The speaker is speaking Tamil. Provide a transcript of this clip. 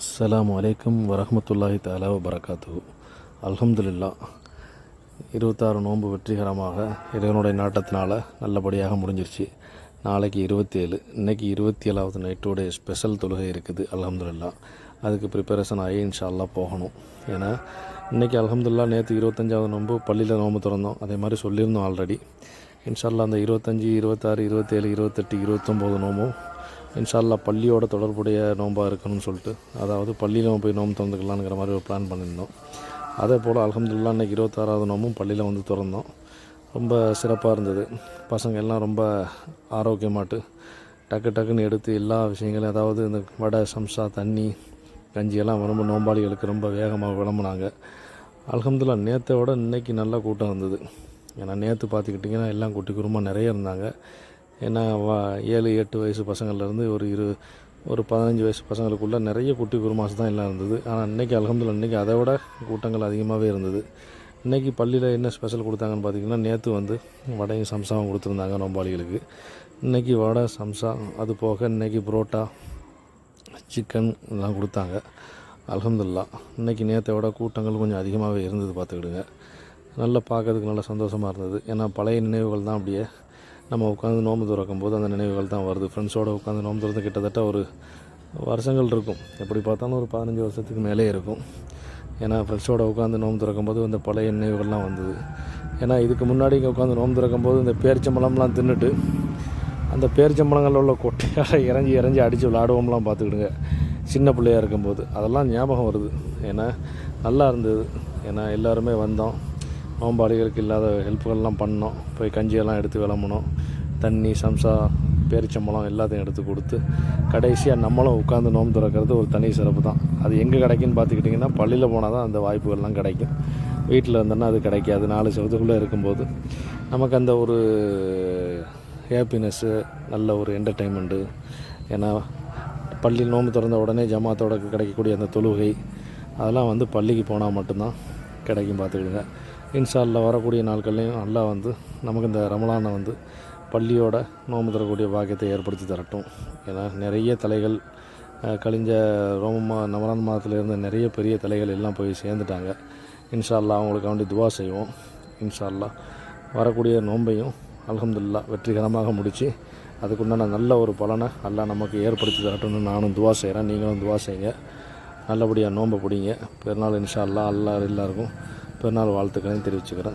அஸ்லாம் வலைக்கம் வரமத்துல்லாஹி தாலா வரகாத்து அலமதுல்லா இருபத்தாறு நோன்பு வெற்றிகரமாக இறைவனுடைய நாட்டத்தினால் நல்லபடியாக முடிஞ்சிருச்சு. நாளைக்கு இருபத்தேழு. இன்றைக்கி இருபத்தி ஏழாவது நைட்டோடைய ஸ்பெஷல் தொழுகை இருக்குது அலமதுல்லா அதுக்கு ப்ரிப்பரேஷன் ஆகி இன்ஷா போகணும். ஏன்னா இன்றைக்கி அலமதுல்லா நேற்று இருபத்தஞ்சாவது நோன்பு பள்ளியில் நோன்பு திறந்தோம். அதே மாதிரி சொல்லியிருந்தோம் ஆல்ரெடி. இன்ஷால்லா அந்த இருபத்தஞ்சி இருபத்தாறு இருபத்தேழு இருபத்தெட்டு இருபத்தொம்போது நோம்பும் இன்ஷால்லா பள்ளியோட தொடர்புடைய நோம்பாக இருக்கணும்னு சொல்லிட்டு அதாவது பள்ளியில் நம்ம போய் நோம்பு திறந்துக்கலாங்கிற மாதிரி ஒரு பிளான் பண்ணியிருந்தோம். அதே போல் அலமதுல்லா இன்றைக்கி இருபத்தாறாவது நோம்பும் பள்ளியில் வந்து திறந்தோம். ரொம்ப சிறப்பாக இருந்தது. பசங்க எல்லாம் ரொம்ப ஆரோக்கியமாட்டு டக்கு டக்குன்னு எடுத்து எல்லா விஷயங்களும் அதாவது இந்த வடை சம்சா தண்ணி கஞ்சியெல்லாம் ரொம்ப நோம்பாளிகளுக்கு ரொம்ப வேகமாக விளம்புனாங்க. அலகம்துல்லா நேற்றை விட இன்னைக்கு நல்லா கூட்டம் இருந்தது. ஏன்னா நேற்று பார்த்துக்கிட்டிங்கன்னா எல்லாம் குட்டி குருமா நிறைய இருந்தாங்க. ஏன்னா ஏழு எட்டு வயசு பசங்கள்லேருந்து ஒரு இரு ஒரு பதினஞ்சு வயசு பசங்களுக்குள்ளே நிறைய குட்டி குருமாஸ் தான் எல்லாம் இருந்தது. ஆனால் இன்றைக்கி அல்ஹம்துலில்லாஹ் இன்றைக்கி அதை விட கூட்டங்கள் அதிகமாகவே இருந்தது. இன்றைக்கி பள்ளியில் என்ன ஸ்பெஷல் கொடுத்தாங்கன்னு பார்த்தீங்கன்னா நேற்று வந்து வடையும் சம்சாவும் கொடுத்துருந்தாங்க நோம்பாளிகளுக்கு. இன்றைக்கி வடை சம்சா அது போக இன்றைக்கி புரோட்டா சிக்கன் இதெல்லாம் கொடுத்தாங்க. அலகம்துல்லா இன்றைக்கி நேற்றை விட கூட்டங்கள் கொஞ்சம் அதிகமாகவே இருந்தது பார்த்துக்கிடுங்க. நல்லா பார்க்கறதுக்கு நல்லா சந்தோஷமாக இருந்தது. ஏன்னா பழைய நினைவுகள் தான் அப்படியே நம்ம உட்காந்து நோம்பு திறக்கும் போது அந்த நினைவுகள் தான் வருது. ஃப்ரெண்ட்ஸோடு உட்காந்து நோம்பு திறந்து கிட்டத்தட்ட ஒரு வருஷங்கள் இருக்கும். எப்படி பார்த்தாலும் ஒரு பதினஞ்சு வருஷத்துக்கு மேலே இருக்கும். ஏன்னா ஃப்ரெண்ட்ஸோடு உட்காந்து நோம்பு திறக்கும் போது இந்த பழைய நினைவுகள்லாம் வந்தது. ஏன்னா இதுக்கு முன்னாடி இங்கே உட்காந்து நோம்பு திறக்கும் போது இந்த பேரிச்சம்பழம்லாம் தின்னுட்டு அந்த பேரிச்சம்பழங்களில் உள்ள கொட்டையால் இறஞ்சி இறஞ்சி அடித்து விளாடுவோம்லாம் பார்த்துக்கிடுங்க. சின்ன பிள்ளையாக இருக்கும்போது. அதெல்லாம் ஞாபகம் வருது. ஏன்னா நல்லா இருந்தது. ஏன்னா எல்லாருமே வந்தோம். நோம்பாளிகளுக்கு இல்லாத ஹெல்ப்புகள்லாம் பண்ணோம். போய் கஞ்சியெல்லாம் எடுத்து விளம்பணும் தண்ணி சம்சா பேரிச்சம்பழம் எல்லாத்தையும் எடுத்து கொடுத்து கடைசியாக நம்மளும் உட்காந்து நோம்பு திறக்கிறது ஒரு தனி சிறப்பு தான். அது எங்கே கிடைக்குன்னு பார்த்துக்கிட்டிங்கன்னா பள்ளியில் போனால் தான் அந்த வாய்ப்புகள்லாம் கிடைக்கும். வீட்டில் இருந்தோன்னா அது கிடைக்காது. நாலு செவத்துக்குள்ளே இருக்கும்போது நமக்கு அந்த ஒரு ஹேப்பினஸ்ஸு நல்ல ஒரு என்டர்டெயின்மெண்ட்டு ஏன்னா பள்ளி நோம்பு திறந்த உடனே ஜமாத்தோட கிடைக்கக்கூடிய அந்த தொழுகை அதெல்லாம் வந்து பள்ளிக்கு போனால் மட்டும்தான் கிடைக்கும் பார்த்துக்கிடுங்க. இன்ஷால்ல வரக்கூடிய நாட்கள்லையும் நல்லா வந்து நமக்கு இந்த ரமலானை வந்து பள்ளியோட நோம்பு தரக்கூடிய பாக்கியத்தை ஏற்படுத்தி தரட்டும். ஏன்னா நிறைய தலைகள் கழிஞ்ச ரோம நவரான் மாதத்தில் நிறைய பெரிய தலைகள் எல்லாம் போய் சேர்ந்துட்டாங்க. இன்ஷா அல்லாஹ் அவங்களுக்கு வேண்டி துவா செய்வோம். இன்ஷா அல்லாஹ் வரக்கூடிய நோன்பையும் அல்ஹம்துலில்லாஹ் வெற்றிகரமாக முடித்து அதுக்குண்டான நல்ல ஒரு பலனை எல்லாம் நமக்கு ஏற்படுத்தி தரட்டும்னு நானும் துவா செய்கிறேன் நீங்களும் துவா செய்யுங்க. நல்லபடியாக நோன்பை பிடிங்க பெருநாள் இன்ஷா அல்லாஹ் அல்லாஹ் எல்லாருக்கும் பெருநாள் வாழ்த்துக்களையும் தெரிவிச்சுக்கிறேன்.